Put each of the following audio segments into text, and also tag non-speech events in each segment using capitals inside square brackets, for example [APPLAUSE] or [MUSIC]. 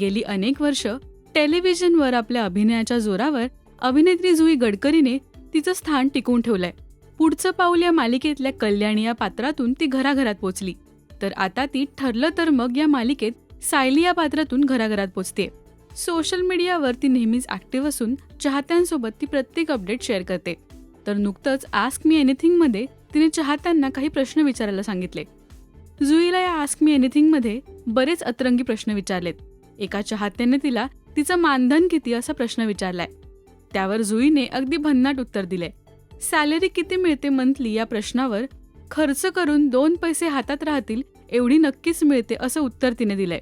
गेली अनेक वर्ष टेलिव्हिजनवर आपल्या अभिनयाच्या जोरावर अभिनेत्री जुई गडकरीने तिचं स्थान टिकवून ठेवलंय. पुढचं पाऊल या मालिकेतल्या कल्याणी या पात्रातून ती घराघरात पोचली. तर आता ती ठरलं तर मग या मालिकेत सायली या पात्रातून घराघरात पोचते सोशल मीडियावर ती नेहमीच ऍक्टिव्ह असून चाहत्यांसोबत ती प्रत्येक अपडेट शेअर करते. तर नुकतंच आस्क मी एनिथिंगमध्ये तिने चाहत्यांना काही प्रश्न विचारायला सांगितले. जुईला या आस्क मी एनिथिंगमध्ये बरेच अतरंगी प्रश्न विचारलेत. एका चाहत्याने तिला तिचं मानधन किती? असा प्रश्न विचारलाय. त्यावर जुईने अगदी भन्नाट उत्तर दिले. सॅलरी किती मिळते मंथली या प्रश्नावर? खर्च करून दोन पैसे हातात राहतील एवढी नक्कीच मिळते असं उत्तर तिने दिलंय.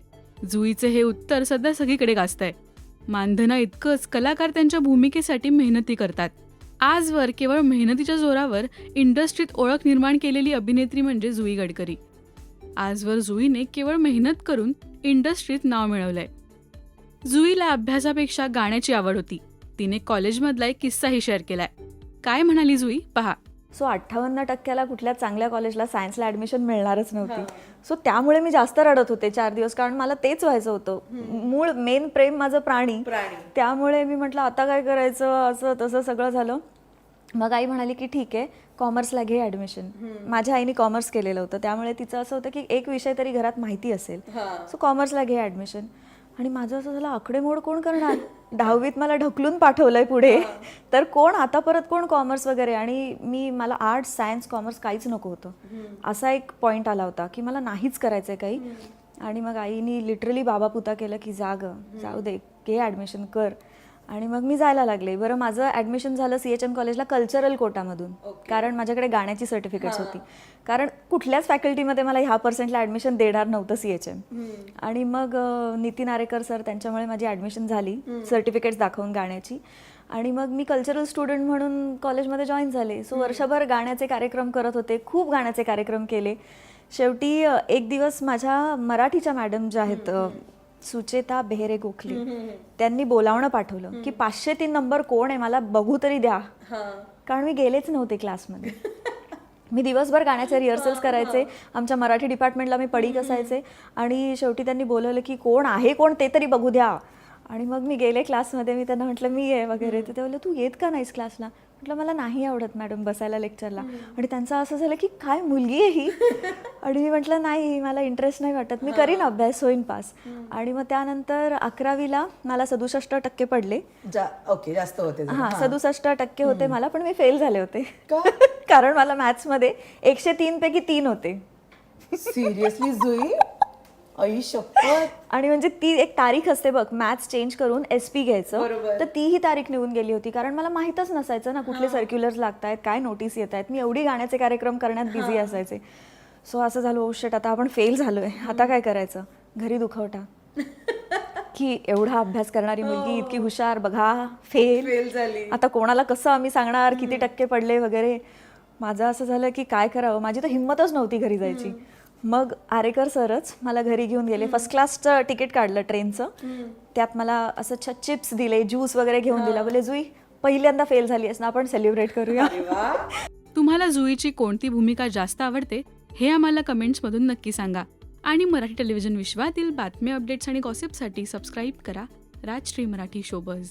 जुईचे हे उत्तर सध्या सगळीकडे गाजतंय. मानधना इतकंच कलाकार त्यांच्या भूमिकेसाठी मेहनती करतात. आजवर केवळ मेहनतीच्या जोरावर इंडस्ट्रीत ओळख निर्माण केलेली अभिनेत्री म्हणजे जुई गडकरी. आजवर जुईने केवळ मेहनत करून इंडस्ट्रीत नाव मिळवलंय. जुईला अभ्यासापेक्षा गाण्याची आवड होती. तिने कॉलेजमधला एक किस्साही शेअर केलाय. काय म्हणाली जुई? पहा. सो अठ्ठावन्न टक्क्याला कुठल्या चांगल्या कॉलेजला सायन्सला ॲडमिशन मिळणारच नव्हती. सो त्यामुळे मी जास्त रडत होते चार दिवस कारण मला तेच व्हायचं होतं. मूळ मेन प्रेम माझं प्राणी. त्यामुळे मी म्हटलं आता काय करायचं? असं तसं सगळं झालं. मग आई म्हणाली की ठीक आहे कॉमर्सला घे ॲडमिशन माझ्या आईने कॉमर्स केलेलं होतं. त्यामुळे तिचं असं होतं की एक विषय तरी घरात माहिती असेल. सो कॉमर्सला घे ॲडमिशन आणि माझं असं झालं आकडेमोड कोण करणार? दहावीत मला ढकलून पाठवलंय पुढे. तर कोण आता परत कोण कॉमर्स वगैरे? आणि मी मला आर्ट्स सायन्स कॉमर्स काहीच नको होतं. असा एक पॉईंट आला होता की मला नाहीच करायचंय काही. आणि मग आईनी लिटरली बाबा पुता केलं की जाग जाऊ दे घे ॲडमिशन कर. आणि मग मी जायला लागले. बरं माझं ॲडमिशन झालं सी एच एम कॉलेजला कल्चरल कोटामधून कारण माझ्याकडे गाण्याची सर्टिफिकेट्स होती. कारण कुठल्याच फॅकल्टीमध्ये मला ह्या पर्सेंटला ॲडमिशन देणार नव्हतं सी एच एम आणि मग नितीन आरेकर सर त्यांच्यामुळे माझी ॲडमिशन झाली. सर्टिफिकेट्स दाखवून गाण्याची. आणि मग मी कल्चरल स्टुडंट म्हणून कॉलेजमध्ये जॉईन झाले. सो वर्षभर गाण्याचे कार्यक्रम करत होते. खूप गाण्याचे कार्यक्रम केले. शेवटी एक दिवस माझ्या मराठीच्या मॅडम ज्या आहेत सुचेता बेहरे गोखले. त्यांनी बोलावणं पाठवलं की पाचशे तीन नंबर कोण आहे मला बघू तरी द्या. कारण मी गेलेच नव्हते क्लासमध्ये. [LAUGHS] मी दिवसभर गाण्याचे रिहर्सल्स करायचे आमच्या मराठी डिपार्टमेंटला मी पडीक असायचे आणि शेवटी त्यांनी बोलवलं की कोण आहे कोण ते तरी बघू द्या. आणि मग मी गेले क्लासमध्ये मी त्यांना म्हटलं मी आहे वगैरे. तर ते बोलले तू येत का नाहीस क्लासला? म्हटलं मला नाही आवडत मॅडम बसायला लेक्चरला. आणि त्यांचं असं झालं की काय मुलगी आहे ही? [LAUGHS] आणि मी म्हटलं नाही मला इंटरेस्ट नाही वाटत. मी करीन अभ्यास होईन पास. आणि मग त्यानंतर अकरावीला मला सदुसष्ट टक्के पडले. ओके जास्त होते. हा सदुसष्ट टक्के होते मला पण मी फेल झाले होते? [LAUGHS] कारण मला मॅथ्समध्ये एकशे तीन पैकी तीन होते. सिरियसली जुई? आणि म्हणजे ती एक तारीख असते बघ मॅथ्स चेंज करून एस पी घ्यायचं. तर तीही तारीख निघून गेली होती कारण मला माहीतच नसायचं ना कुठले सर्क्युलर्स लागत आहेत काय नोटीस येत आहेत मी एवढी गाण्याचे कार्यक्रम करण्यात बिझी असायचे. सो असं झालं ओ शेट आता आपण फेल झालोय. आता काय करायचं? घरी दुखवटा. की एवढा अभ्यास करणारी मुलगी इतकी हुशार बघा फेल फेल झाली. आता कोणाला कसं आम्ही सांगणार किती टक्के पडले वगैरे? माझं असं झालं की काय करावं? माझी तर हिंमतच नव्हती घरी जायची. मग आरेकर सरच मला घरी घेऊन गेले. फर्स्ट क्लासचं तिकीट काढलं ट्रेनचं. त्यात मला असं छ चिप्स दिले ज्यूस वगैरे घेऊन दिला. बोले जुई पहिल्यांदा फेल झाली ना आपण सेलिब्रेट करूया. [LAUGHS] तुम्हाला जुईची कोणती भूमिका जास्त आवडते हे आम्हाला कमेंट्समधून नक्की सांगा. आणि मराठी टेलिव्हिजन विश्वातील बातम्या अपडेट्स आणि गॉसिपसाठी सबस्क्राईब करा. राजश्री मराठी शोबज.